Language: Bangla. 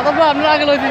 আপনার আগে লইছি।